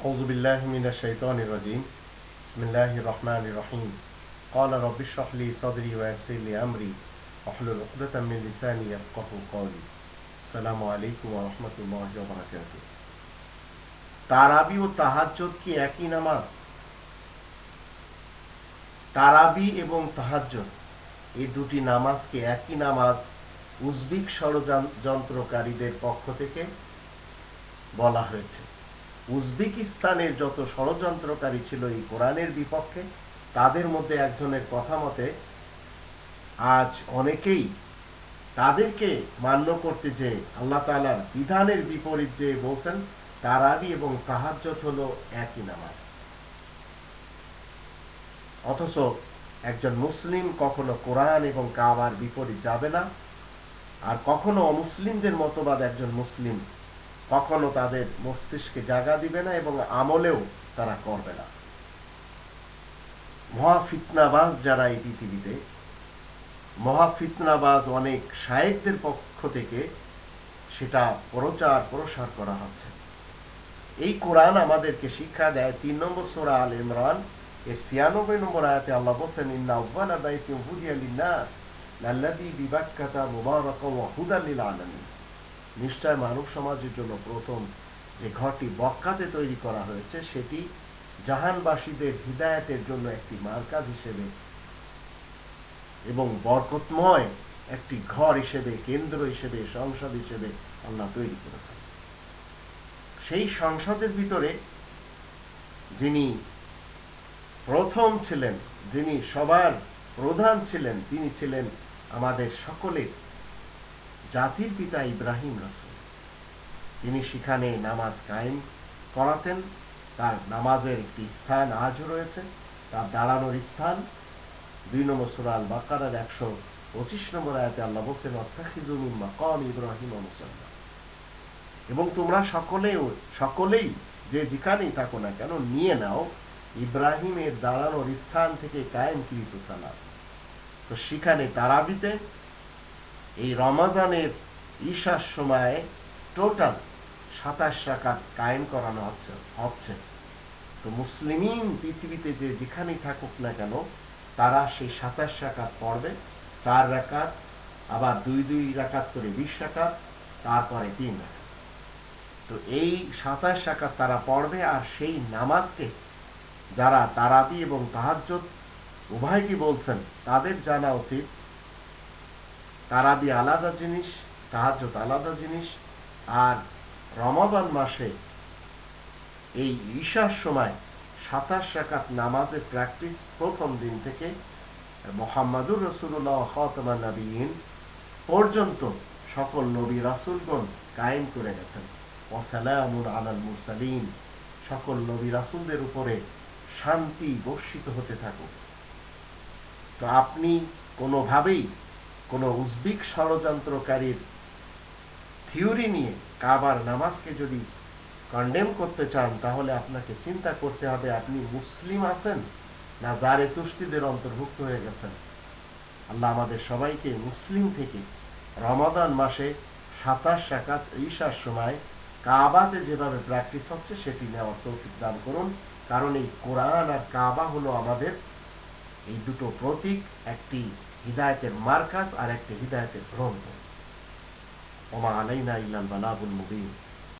أعوذ بالله من الشيطان الرجيم بسم الله الرحمن الرحيم قال رب اشرح لي صدري ويسر لي أمري واحلل عقدة من لساني يفقه قولي السلام عليكم ورحمة الله وبركاته তারাবি ও তাহাজ্জুদ কি একই নামাজ তারাবি এবং তাহাজ্জুদ এই দুটি নামাজকে একই নামাজ উজবিক ষড়যন্ত্রকারীদের পক্ষ থেকে বলা হয়েছে উজবেকিস্তানের যত ষড়যন্ত্রকারী ছিল এই কোরআনের বিপক্ষে, তাদের মধ্যে একজনের কথা মতে আজ অনেকেই তাদেরকে মান্য করতে যে আল্লাহ তালার বিধানের বিপরীত যে বলছেন তারাবি এবং তাহাজ্জত হল একই নামাজ। অথচ একজন মুসলিম কখনো কোরআন এবং কাবার বিপরীত যাবে না, আর কখনো অমুসলিমদের মতবাদ একজন মুসলিম কখনো তাদের মস্তিষ্কে জায়গা দিবে না এবং আমলেও তারা করবে না। মহাফিতনাবাজ যারা এই পৃথিবীতে মহাফিতনাবাজ অনেক শায়েকদের পক্ষ থেকে সেটা প্রচার প্রসার করা হচ্ছে। এই কোরআন আমাদেরকে শিক্ষা দেয় তিন নম্বর সোরা আল ইমরান, এর ছিয়ানব্বই নম্বর আয়াতে আল্লাহ বলছেন, ইন্না আউ্বালা বাইতি হুদিয়া লিন্নাস লাল্লাযী বিবাক্কাতা মুবারাকাও ওয়া হুদাল লিল আলামিন। নিশ্চয় মানব সমাজের জন্য প্রথম যে ঘরটি বক্কাতে তৈরি করা হয়েছে, সেটি জাহানবাসীদের হৃদায়তের জন্য একটি মার্কাজ হিসেবে এবং বরকতময় একটি ঘর হিসেবে, কেন্দ্র হিসেবে, সংসদ হিসেবে আল্লাহ তৈরি করেছেন। সেই সংসদের ভিতরে যিনি প্রথম ছিলেন, যিনি সবার প্রধান ছিলেন, তিনি ছিলেন আমাদের সকলের জাতির পিতা ইব্রাহিম রাসুল। তিনি সেখানে নামাজ কায়েম করাতেন, তার নামাজের একটি স্থান আজও রয়েছে, তার দাঁড়ানোর স্থান। দুই নম্বর সুরাল বাকারার একশো পঁচিশ নম্বর আয়াতে আল্লাহ বলছেন অর্থাখিজুমিন মাকাম ইব্রাহিম মুসল্লা। এবং তোমরা সকলেও, সকলেই যে যেখানেই থাকো না কেন, নিয়ে নাও ইব্রাহিমের দাঁড়ানোর স্থান থেকে কায়েম কৃত সালাম তো সেখানে তারাবিতে এই রমাজানের ঈশার সময় টোটাল সাতাশ রাকাত কায়েম করানো হচ্ছে হচ্ছে। তো মুসলিমিন পৃথিবীতে যে যেখানেই থাকুক না কেন, তারা সেই সাতাশ রাকাত পড়বে, চার রাকাত, আবার দুই দুই রাকাত করে বিশ রাকাত, তারপরে তিন রাকাত। তো এই সাতাশ রাকাত তারা পড়বে আর সেই নামাজকে যারা তারাবি এবং তাহাজ্জত উভয়কে বলছেন, তাদের জানা উচিত তারাবি আলাদা জিনিস তাহাজ্জত আলাদা জিনিস, আর রমাদান মাসে এই ঈশার সময় সাতাশ রাকাত নামাজের প্র্যাকটিস প্রথম দিন থেকে মোহাম্মদুর রসুল্লাহ খতমা নবীন পর্যন্ত সকল নবী রাসুলগণ কায়েম করে গেছেন। ওসালামুল আলাল মুরসালিন, সকল নবী রাসুলদের উপরে শান্তি বর্ষিত হতে থাকুক। তো আপনি কোনোভাবেই কোনো উজবিক ষড়যন্ত্রকারীর থিওরি নিয়ে কাবার নামাজকে যদি কন্ডেম করতে চান, তাহলে আপনাকে চিন্তা করতে হবে, আপনি মুসলিম আছেন না জারে তুষ্টিদের অন্তর্ভুক্ত হয়ে গেছেন? আল্লাহ আমাদের সবাইকে মুসলিম থেকে রমাদান মাসে সাতাশ শাকাত ঈশার সময় কাবাতে যেভাবে প্র্যাকটিস হচ্ছে, সেটি নেওয়ার তৌফিক দান করুন। কারণ এই কোরআন আর কাবা হলো আমাদের এই দুটো প্রতীক, একটি হৃদায়তের মার্কাজ আর একটি হৃদায়তের গ্রন্থ ওমা আলাইনা ইল্লাল বালাগুল মুবিন